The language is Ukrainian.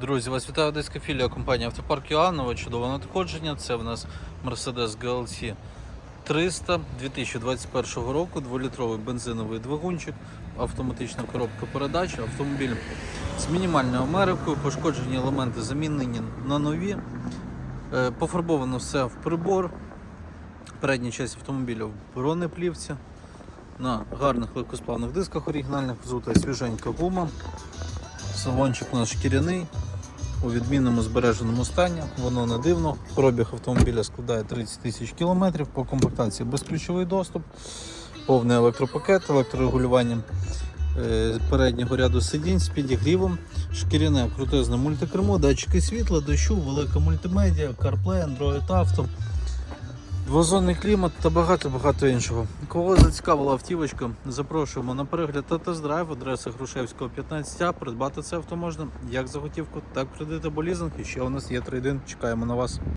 Друзі, вас вітає одеська філія компанії Автопарк Іоаннова. Чудове надходження. Це в нас Mercedes GLC 300 2021 року, 2-літровий бензиновий двигунчик, автоматична коробка передач, автомобіль з мінімальною Америкою, пошкоджені елементи замінені на нові. Е, Пофарбовано все в прибор. Передня частина автомобіля в бронеплівці. На гарних легкосплавних дисках оригінальних взута свіженька гума. Салончик у нас шкіряний, у відмінному збереженому стані, воно не дивно. Пробіг автомобіля складає 30 тисяч кілометрів, по комплектації безключовий доступ, повний електропакет, електрорегулювання е, переднього ряду сидінь з підігрівом, шкіряне крутезне мультикермо, датчики світла, дощу, велика мультимедіа, CarPlay, Android Auto. Двозонний клімат та багато-багато іншого. Кого зацікавила автівочка, запрошуємо на перегляд та тест-драйв, адреса Грушевського 15А. Придбати це авто можна як за готівку, так кредит або лізинг. І ще у нас є трейдинг. Чекаємо на вас.